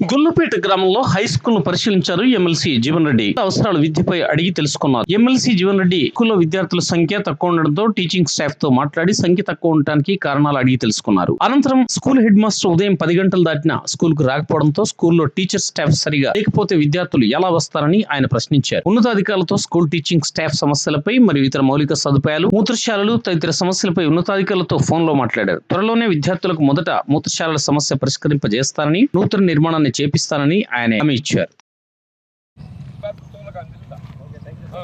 గుల్లపేట గ్రామంలో హై స్కూల్ను పరిశీలించారు ఎమ్మెల్సీ జీవన్ రెడ్డి. అవసరాలు విద్యపై అడిగి తెలుసుకున్నారు. ఎమ్మెల్సీ జీవన్ రెడ్డి స్కూల్లో విద్యార్థుల సంఖ్య తక్కువ ఉండడంతో టీచింగ్ స్టాఫ్తో మాట్లాడి సంఖ్య తక్కువ ఉండటానికి కారణాలు అడిగి తెలుసుకున్నారు. అనంతరం స్కూల్ హెడ్ మాస్టర్ ఉదయం పది గంటలు దాటిన స్కూల్కు రాకపోవడంతో స్కూల్లో టీచర్ స్టాఫ్ సరిగా లేకపోతే విద్యార్థులు ఎలా వస్తారని ఆయన ప్రశ్నించారు. ఉన్నతాధికారులతో స్కూల్ టీచింగ్ స్టాఫ్ సమస్యలపై మరియు ఇతర మౌలిక సదుపాయాలు మూత్రశాలలు తదితర సమస్యలపై ఉన్నతాధికారులతో ఫోన్లో మాట్లాడారు. త్వరలోనే విద్యార్థులకు మొదట మూత్రశాలల సమస్య పరిష్కరింపజేస్తారని నూతన నిర్మాణాన్ని చేపిస్తానని ఆయన హామీ ఇచ్చారు ప్రభుత్వంలోకి అందిస్తా ఆ.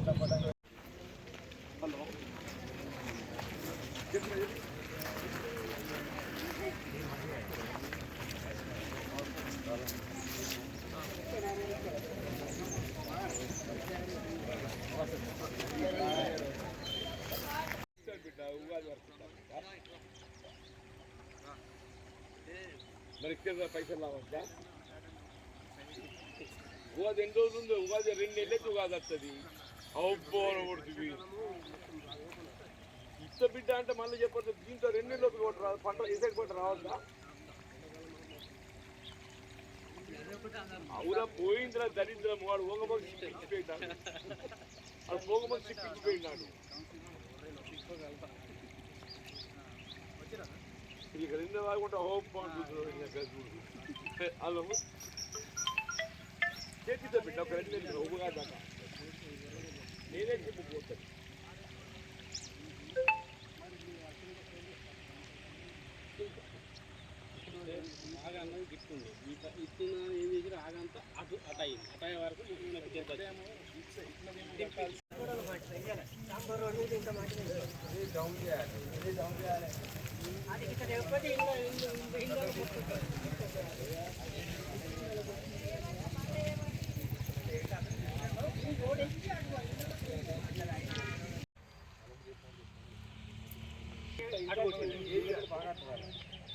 చెప్పింది చెప్పు బిడ్డ ఉగాది వరకు మరి ఇక్కడ పైసలు రావచ్చా ఉగాది ఎన్ని రోజులు ఉంది ఉగాది రెండు నెలలకి ఉగాది వస్తుంది అబ్బో కొడుతుంది ఇత్త బిడ్డ అంటే మళ్ళీ చెప్పొచ్చు దీంతో రెండు నెలలకు కొట్టు రాదు. పంట వేసేకి పంట రావద్దా? అవురా పోయిందిరా దరిద్రం. వాడు ఓగమని సిక్కిపోయినాడు వాడు పోగమని సిక్కిపోయినాడు ఇక రెండు రాకుండా హోప్ అంటుంది హలో? చేపిద్దా బిడ్డ ఒక రెండు నెలలు ఒక దాకా. నేనే అంటే బాగా అన్నది గిట్టుంది ఇస్తున్న ఏం చేసి ఆగంతా అటు అటాయి అటాయి వరకు మనకి చేద్దాం క్లాస్ వస్తుంది బాబు ఇది రిటర్న్ ఓ, ఆ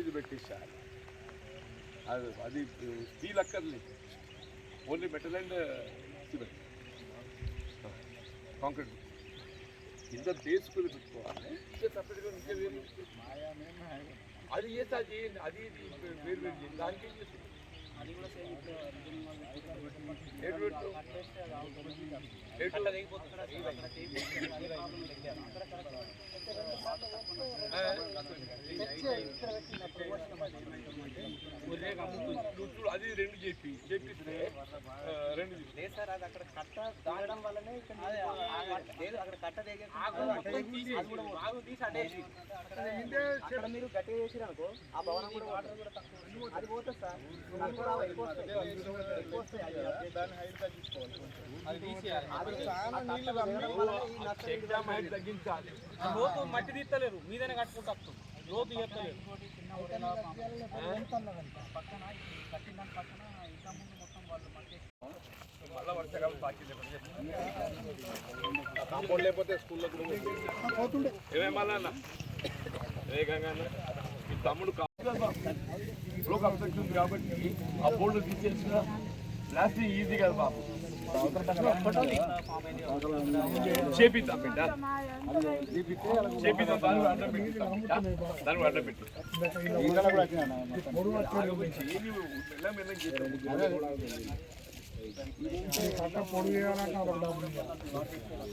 ఇది పెట్టేసారు అది అది స్టీల్ అక్కర్లేదు only metal and cement. Concrete. కింద బేసుకుని పెట్టుకోవాలి. ఇంకా సపరేట్గా ఇంకా వేరు. అది అది చేయండి అది ఇది వేరు వేరు చేయండి. దానికి ఏం చేస్తుంది అది రెండు చెప్పి రెండు లేదు సార్ అది అక్కడ కట్ట దాగడం వల్లనే ఇక్కడ లేదు అక్కడ కట్ట మీరు గట్టిగా చేసిరు అనుకో ఆ భవనం కూడా వాటర్ కూడా తక్కువ అది పోతుంది సార్. ఎక్కువ వస్తాయి. తీసేయాలి. చాలా నీళ్ళు తగ్గించాలి. లోతు మట్టి తీస్తలేరు మీదనే కట్టుకుంటూ లోతు తాకింది కాంపౌండ్ లేకపోతే స్కూల్లో తమ్ముడు కాబట్టి ఆ బోర్డు తీసేసిన లాస్టింగ్ ఈజీ కాదు బాబు. చేపిద్దాం బిడ్డ. చేపిద్దాం దాని అడ్డ అడ్డం పెట్టి. దాని అడ్డ అడ్డం పెట్టి. దాని